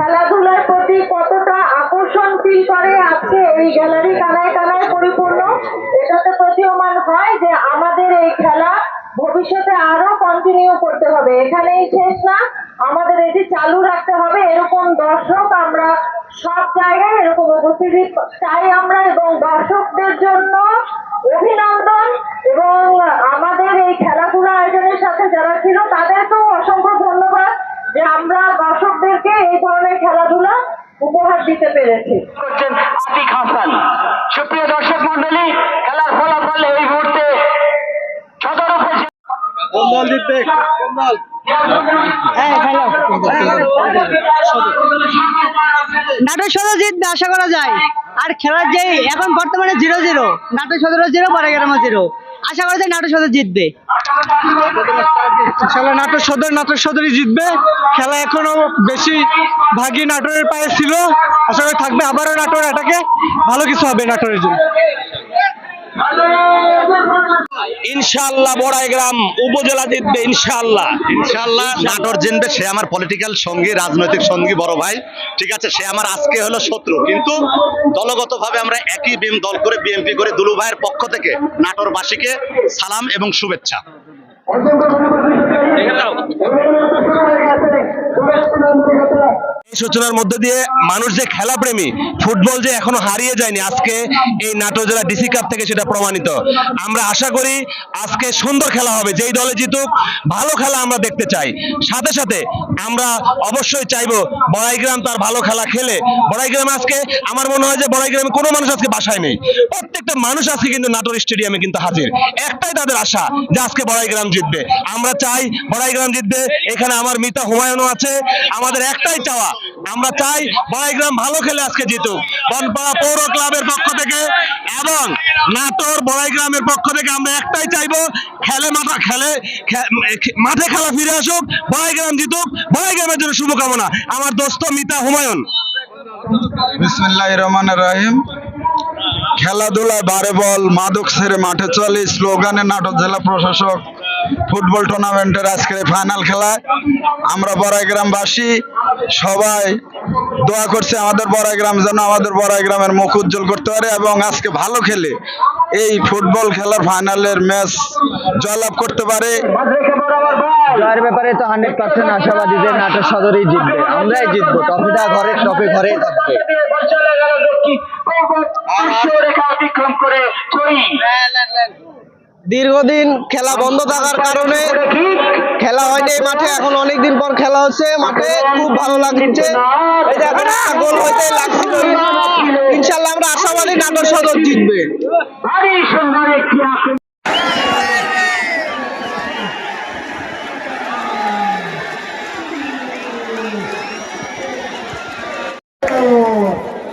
খেলাধুলার প্রতি কতটা আকর্ষণ ফিল করে আজকে এই গ্যালারি কানায় কানায় পরিপূর্ণ? এটাতে প্রতীয়মান হয় যে আমাদের এই খেলা ভবিষ্যতে আরও কন্টিনিউ করতে হবে। এখানেই শেষ না, আমাদের এটি চালু রাখতে হবে। এরকম দর্শক আমরা সব জায়গায়, এরকম উপস্থিতি চাই আমরা এবং দর্শকদের জন্য অভিনন্দন এবং দিতে পেরেছি। করছেন আতিক হাসান। সুপ্রিয় দর্শক মন্ডলী খেলার ফলাফল এই মুহূর্তে নাটোর সদর জিতবে আশা করা যায়। আর খেলার যে এখন বর্তমানে জিরো জিরো নাটোর সদর জিরো বড়গ্রামও জিরো। আশা করা যায় নাটোর সদর জিতবে। খেলা নাটোর সদর নাটোর সদরই জিতবে। খেলা এখনও বেশি ভাগই নাটোরের পায়ে ছিল। আশা করি থাকবে আবারও নাটোর এটাকে। ভালো কিছু হবে নাটোরের জন্য। ইনশাআল্লাহ বড়াইগ্রাম উপজেলা জিতবে ইনশাআল্লাহ ইনশাআল্লাহ নাটোর জিনবে সে আমার পলিটিক্যাল সঙ্গী রাজনৈতিক সঙ্গী বড় ভাই। ঠিক আছে সে আমার আজকে হলো শত্রু। কিন্তু দলগতভাবে আমরা একই বিম দল করে বিএনপি করে দুলু ভাইয়ের পক্ষ থেকে নাটোরবাসীকে সালাম এবং শুভেচ্ছা। এই সূচনার মধ্যে দিয়ে মানুষ যে খেলা প্রেমী ফুটবল যে এখনও হারিয়ে যায়নি, আজকে এই নাটোর জেলা ডিসি কাপ থেকে সেটা প্রমাণিত। আমরা আশা করি আজকে সুন্দর খেলা হবে, যেই দলে জিতুক, ভালো খেলা আমরা দেখতে চাই। সাথে সাথে আমরা অবশ্যই চাইব বড়াইগ্রাম তার ভালো খেলা খেলে। বড়াইগ্রামে আজকে আমার মনে হয় যে বড়াইগ্রামে কোনো মানুষ আজকে বাসায় নেই। প্রত্যেকটা মানুষ আজকে কিন্তু নাটোর স্টেডিয়ামে কিন্তু হাজির। একটাই তাদের আশা যে আজকে বড়াইগ্রাম জিতবে। আমরা চাই বড়াইগ্রাম জিতবে, এখানে আমার মিতা হুমায়ুনও আছে। আমাদের একটাই চাওয়া আমরা চাই বড়াইগ্রাম ভালো খেলে আজকে জিতুক। বনপাড়া পৌর ক্লাবের পক্ষ থেকে এবং নাটোর বড়াইগ্রামের পক্ষ থেকে আমরা একটাই চাইব, খেলে মাঠা খেলে মাঠে খেলা ফিরে আসুক বড়াইগ্রাম জিতুক বড়াইগ্রামের জন্য শুভকামনা। আমার দোস্ত মিতা হুমায়ুন। রহমান রহিম। খেলাধুলায় বারে বল, মাদক ছেড়ে মাঠে চলে, স্লোগানে নাটক জেলা প্রশাসক ফুটবল টুর্নামেন্টের আজকের ফাইনাল খেলায় আমরা বড়াই গ্রামবাসী সবাই দোয়া করছে আমাদের বড়াই গ্রাম যেন আমাদের বড়াই গ্রামের মুখ উজ্জ্বল করতে পারে এবং আজকে ভালো খেলে এই ফুটবল খেলার ফাইনালের ম্যাচ জয়লাভ করতে পারে। জয়ের ব্যাপারে তো হান্ড্রেড পার্সেন্ট আশাবাদী যে নাটোর সদরই জিতবে। আমরাই জিতবো। ট্রফিটা ঘরে ট্রফি ঘরে থাকবে। অতিক্রম করে দীর্ঘদিন খেলা বন্ধ থাকার কারণে খেলা হয়নি এই মাঠে। এখন অনেকদিন পর খেলা হচ্ছে মাঠে। খুব ভালো লাগছে। লাগছিল ইনশাল্লাহ আমরা আশাবাদী সদর জিতবে।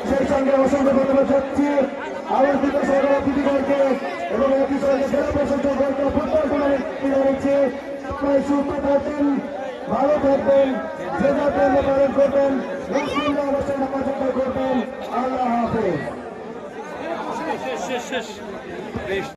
সেই সঙ্গে অসংখ্য ধন্যবাদ অতিথিগণকে জেলা প্রশাসকগণকে ফুটবল টুর্নামেন্ট জানাচ্ছি সবাই সুস্থ থাকবেন ভালো থাকবেন করবেন করবেন আল্লাহ হাফেজ